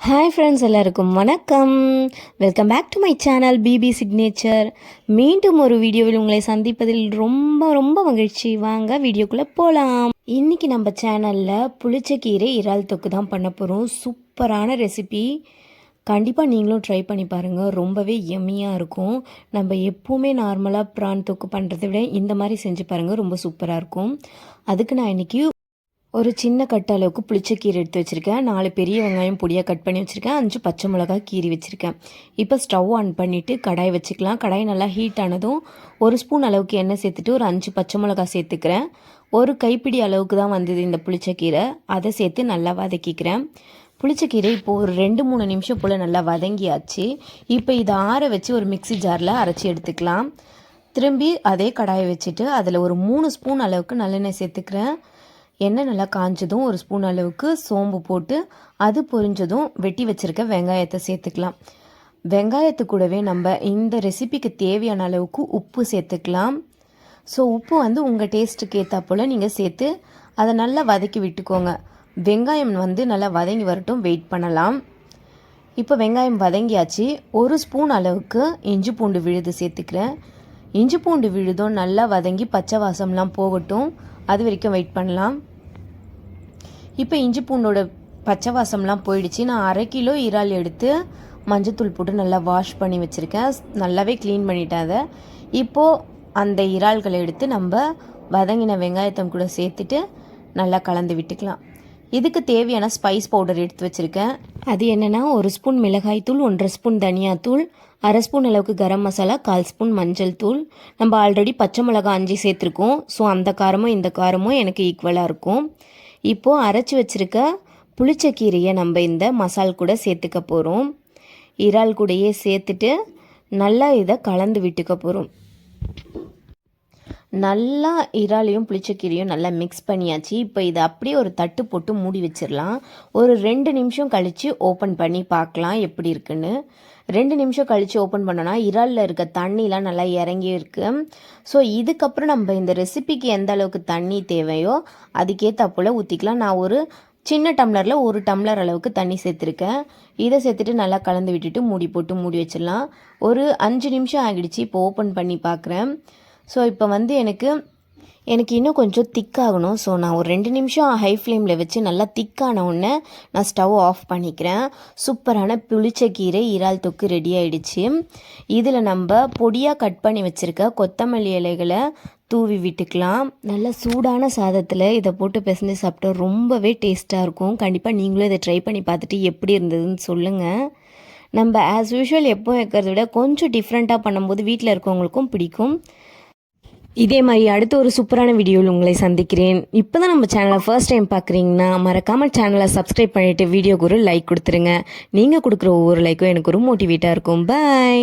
Hi friends எல்லாருக்கும் வணக்கம். Welcome back to my channel BB signature மீண்டும் ஒரு வீடியோவில் உங்களை சந்திப்பதில் ரொம்ப ரொம்ப மகிழ்ச்சி. வாங்க வீடியோக்குள்ளே போகலாம் இன்னைக்கு நம்ம சேனலில் புளிச்சக்கீரை இறால் தொக்கு தான் பண்ண போகிறோம் சூப்பரான ரெசிபி கண்டிப்பாக நீங்களும் ட்ரை பண்ணி பாருங்கள் ரொம்பவே எம்மியாக இருக்கும். நம்ம எப்போவுமே நார்மலாக ப்ரான் தொக்கு பண்ணுறதை விட இந்த மாதிரி செஞ்சு பாருங்கள் ரொம்ப சூப்பராக இருக்கும். அதுக்கு நான் இன்றைக்கி ஒரு சின்ன கட்ட அளவுக்கு புளிச்சக்கீரை எடுத்து வச்சுருக்கேன். நாலு பெரிய வெங்காயம் பொடியாக கட் பண்ணி வச்சுருக்கேன். அஞ்சு பச்சை மிளகாய் கீறி வச்சுருக்கேன். இப்போ ஸ்டவ் ஆன் பண்ணிவிட்டு கடாய் வச்சுக்கலாம். கடாய் நல்லா ஹீட் ஆனதும் ஒரு ஸ்பூன் அளவுக்கு எண்ணெய் சேர்த்துட்டு ஒரு அஞ்சு பச்சை மிளகாய் சேர்த்துக்கிறேன். ஒரு கைப்பிடி அளவுக்கு தான் வந்தது இந்த புளிச்சக்கீரை. அதை சேர்த்து நல்லா வதக்கிக்கிறேன். புளிச்சக்கீரை இப்போது ஒரு ரெண்டு மூணு நிமிஷம் போல் நல்லா வதங்கியாச்சு. இப்போ இதை ஆற வச்சு ஒரு மிக்ஸி ஜாரில் அரைச்சி எடுத்துக்கலாம். திரும்பி அதே கடாயை வச்சுட்டு அதில் ஒரு மூணு ஸ்பூன் அளவுக்கு நல்லெண்ணெய் சேர்த்துக்கிறேன். எண்ணெய் நல்லா காஞ்சதும் ஒரு ஸ்பூன் அளவுக்கு சோம்பு போட்டு அது பொரிஞ்சதும் வெட்டி வச்சுருக்க வெங்காயத்தை சேர்த்துக்கலாம். வெங்காயத்து கூடவே நம்ம இந்த ரெசிபிக்கு தேவையான அளவுக்கு உப்பு சேர்த்துக்கலாம். ஸோ உப்பு வந்து உங்கள் டேஸ்ட்டுக்கு ஏற்றா போல் நீங்கள் சேர்த்து அதை நல்லா வதக்கி விட்டுக்கோங்க. வெங்காயம் வந்து நல்லா வதங்கி வரட்டும் வெயிட் பண்ணலாம். இப்போ வெங்காயம் வதங்கியாச்சு. ஒரு ஸ்பூன் அளவுக்கு இஞ்சி பூண்டு விழுது சேர்த்துக்கிறேன். இஞ்சி பூண்டு விழுதும் நல்லா வதங்கி பச்சை வாசம்லாம் போகட்டும். அது வரைக்கும் வெயிட் பண்ணலாம். இப்போ இஞ்சி பூண்டோட பச்சை வாசம்லாம் போயிடுச்சு. நான் அரை கிலோ இறால் எடுத்து மஞ்சத்தூள் போட்டு நல்லா வாஷ் பண்ணி வச்சுருக்கேன். நல்லாவே க்ளீன் பண்ணிட்டேன் அதை. இப்போது அந்த இறால்களை எடுத்து நம்ம வதங்கின வெங்காயத்தம் கூட சேர்த்துட்டு நல்லா கலந்து விட்டுக்கலாம். இதுக்கு தேவையான ஸ்பைஸ் பவுடர் எடுத்து வச்சுருக்கேன். அது என்னென்னா ஒரு ஸ்பூன் மிளகாய்த்தூள் ஒன்றரை ஸ்பூன் தனியாத்தூள் அரை ஸ்பூன் அளவுக்கு கரம் மசாலா கால் ஸ்பூன் மஞ்சள் தூள். நம்ம ஆல்ரெடி பச்சை மிளகா அஞ்சு சேர்த்துருக்கோம். ஸோ அந்த காரமும் இந்த காரமும் எனக்கு ஈக்குவலாக இருக்கும். இப்போது அரைச்சி வச்சுருக்க புளிச்சக்கீரையை நம்ம இந்த மசால் கூட சேர்த்துக்க போகிறோம் இறால் கூடையே சேர்த்துட்டு நல்லா இதை கலந்து விட்டுக்க போகிறோம் நல்லா இறாலையும் புளிச்சக்கீரையும் நல்லா மிக்ஸ் பண்ணியாச்சு. இப்போ இதை அப்படியே ஒரு தட்டு போட்டு மூடி வச்சிடலாம் ஒரு ரெண்டு நிமிஷம் கழித்து ஓப்பன் பண்ணி பார்க்கலாம் எப்படி இருக்குன்னு. ரெண்டு நிமிஷம் கழித்து ஓப்பன் பண்ணோன்னா இறாலில் இருக்க தண்ணிலாம் நல்லா இறங்கி இருக்கு. ஸோ இதுக்கப்புறம் நம்ம இந்த ரெசிபிக்கு எந்த அளவுக்கு தண்ணி தேவையோ அதுக்கேற்ற போல் ஊற்றிக்கலாம் நான் ஒரு சின்ன டம்ளரில் ஒரு டம்ளர் அளவுக்கு தண்ணி சேர்த்துருக்கேன். இதை சேர்த்துட்டு நல்லா கலந்து விட்டுட்டு மூடி போட்டு மூடி வச்சிடலாம் ஒரு அஞ்சு நிமிஷம் ஆகிடுச்சு. இப்போ ஓப்பன் பண்ணி பார்க்குறேன் ஸோ இப்போ வந்து எனக்கு எனக்கு இன்னும் கொஞ்சம் திக்காகணும். ஸோ நான் ஒரு ரெண்டு நிமிஷம் ஹை ஃப்ளேமில் வச்சு நல்லா திக்கான உடனே நான் ஸ்டவ் ஆஃப் பண்ணிக்கிறேன். சூப்பரான புளிச்ச கீரை இறால் தொக்கு ரெடி ஆகிடுச்சு இதில் நம்ம பொடியாக கட் பண்ணி வச்சுருக்க கொத்தமல்லி இலைகளை தூவி விட்டுக்கலாம். நல்ல சூடான சாதத்தில் இதை போட்டு பிசைஞ்சு சாப்பிட்டா ரொம்பவே டேஸ்ட்டாக இருக்கும். கண்டிப்பாக நீங்களும் இதை ட்ரை பண்ணி பார்த்துட்டு எப்படி இருந்ததுன்னு சொல்லுங்கள் நம்ம ஆஸ் யூஷுவல் எப்போ வைக்கிறத விட கொஞ்சம் டிஃப்ரெண்ட்டாக பண்ணும்போது வீட்டில் இருக்கவங்களுக்கும் பிடிக்கும். இதே மாதிரி அடுத்த ஒரு சூப்பரான வீடியோவில் உங்களை சந்திக்கிறேன். இப்போ தான் நம்ம சேனலை ஃபர்ஸ்ட் டைம் பார்க்குறீங்கன்னா மறக்காமல் சேனலை சப்ஸ்கிரைப் பண்ணிவிட்டு வீடியோக்கு ஒரு லைக் கொடுத்துருங்க. நீங்கள் கொடுக்குற ஒவ்வொரு லைக்கும் எனக்கு ஒரு மோட்டிவேட்டாக இருக்கும். பாய்